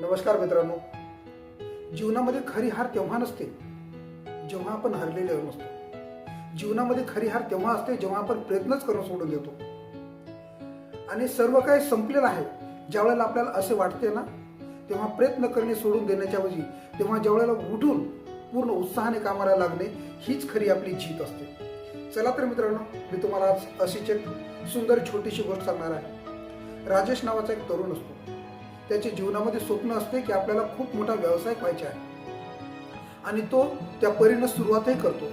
नमस्कार मित्रांनो. जीवनामध्ये खरी हार तेव्हा नसते जेव्हा आपण हरलेले नसतो. जीवनामध्ये खरी हार तेव्हा असते जेव्हा आपण प्रयत्नच करून सोडून देतो. आणि सर्व काही संपलेलं आहे ज्या वेळेला आपल्याला असे वाटते ना तेव्हा प्रयत्न करणे सोडून देण्याच्या ऐवजी तेव्हा ज्या वेळेला उठून पूर्ण उत्साहाने कामाला लागणे हीच खरी आपली जीत असते. चला तर मित्रांनो मी तुम्हाला आज अशीच एक सुंदर छोटीशी गोष्ट सांगणार आहे. राजेश नावाचा एक तरुण असतो. त्याच्या जीवनामध्ये स्वप्न असते की आपल्याला खूप मोठा व्यवसाय व्हायचा आहे. आणि तो त्या परीनं सुरुवातही करतो.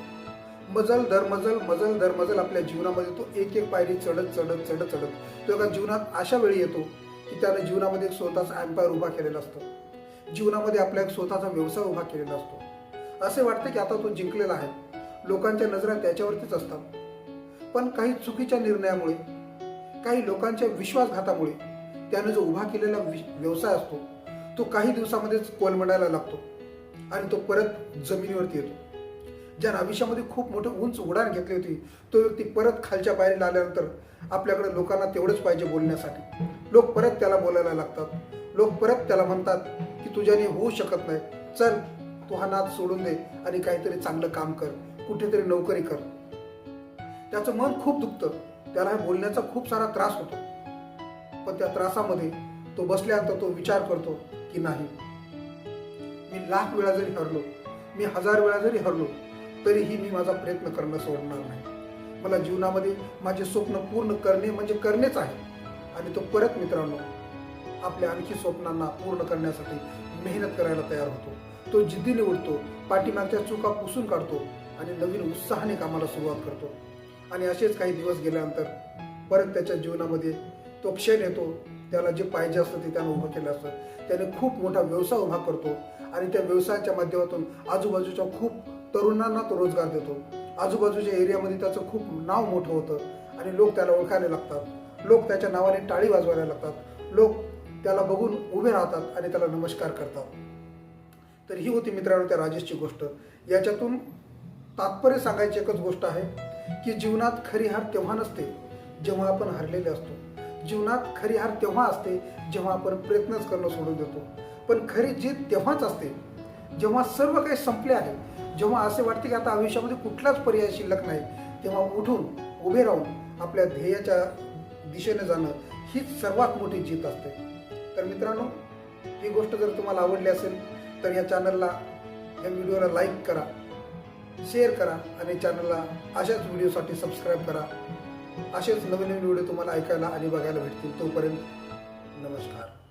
मजल दर मजल मजल दर मजल आपल्या जीवनामध्ये तो एक एक पायरी चढत चढत चढत चढत. तो एका जीवनात अशा वेळी येतो की त्यानं जीवनामध्ये एक स्वतःचा एम्पायर उभा केलेला असतो. जीवनामध्ये आपला एक स्वतःचा व्यवसाय उभा केलेला असतो. असे वाटते की आता तो जिंकलेला आहे. लोकांच्या नजरा त्याच्यावरतीच असतात. पण काही चुकीच्या निर्णयामुळे काही लोकांच्या विश्वासघातामुळे त्यानं जो उभा केलेला वि- व्यवसाय असतो तो काही दिवसामध्येच कोलमडायला लागतो आणि तो परत जमिनीवरती येतो. ज्या आयुष्यामध्ये खूप मोठं उंच उडाण घेतली होती तो व्यक्ती परत खालच्या पायरीला आल्यानंतर आपल्याकडे लोकांना तेवढंच पाहिजे बोलण्यासाठी. लोक परत त्याला बोलायला लागतात. लोक परत त्याला म्हणतात की तुझ्याने होऊ शकत नाही. चल तू हा नाद सोडून दे आणि काहीतरी चांगलं काम कर. कुठेतरी नोकरी कर. त्याचं मन खूप दुखतं. त्याला हे बोलण्याचा खूप सारा त्रास होतो. पण त्या त्रासामध्ये तो बसल्यानंतर तो विचार करतो की नाही. मी लाख वेळा जरी हरलो मी हजार वेळा जरी हरलो तरीही मी माझा प्रयत्न करणं सोडणार नाही. मला जीवनामध्ये माझे स्वप्न पूर्ण करणे म्हणजे करणेच आहे. आणि तो परत मित्रांनो आपल्या आणखी स्वप्नांना पूर्ण करण्यासाठी मेहनत करायला तयार होतो. तो जिद्दीने उठतो पाठीमागच्या चुका पुसून काढतो आणि नवीन उत्साहाने कामाला सुरुवात करतो. आणि असेच काही दिवस गेल्यानंतर परत त्याच्या जीवनामध्ये तो क्षण येतो त्याला जे पाहिजे असतं ते त्यानं उभं केलं असतं. त्याने खूप मोठा व्यवसाय उभा करतो आणि त्या व्यवसायाच्या माध्यमातून आजूबाजूच्या खूप तरुणांना तो रोजगार देतो. आजूबाजूच्या एरियामध्ये त्याचं खूप नाव मोठं होतं आणि लोक त्याला ओळखायला लागतात. लोक त्याच्या नावाने टाळी वाजवायला लागतात. लोक त्याला बघून उभे राहतात आणि त्याला नमस्कार करतात. तर ही होती मित्रांनो त्या राजेशची गोष्ट. याच्यातून तात्पर्य सांगायची एकच गोष्ट आहे की जीवनात खरी हार तेव्हा नसते जेव्हा आपण हरलेले असतो. जीवनात खरी हार तेव्हा असते जेव्हा आपण प्रयत्नच करणं सोडून देतो. पण खरी जीत तेव्हाच असते जेव्हा सर्व काही संपले आहे. जेव्हा असे वाटते की आता आयुष्यामध्ये कुठलाच पर्याय शिल्लक नाही तेव्हा उठून उभे राहून आपल्या ध्येयाच्या दिशेने जाणं हीच सर्वात मोठी जीत असते. तर मित्रांनो ही गोष्ट जर तुम्हाला आवडली असेल तर या चॅनलला या व्हिडिओला लाईक करा शेअर करा आणि चॅनलला अशाच व्हिडिओसाठी सबस्क्राईब करा. असेच नवीन नवीन व्हिडिओ तुम्हाला ऐकायला आणि बघायला भेटतील तोपर्यंत नमस्कार.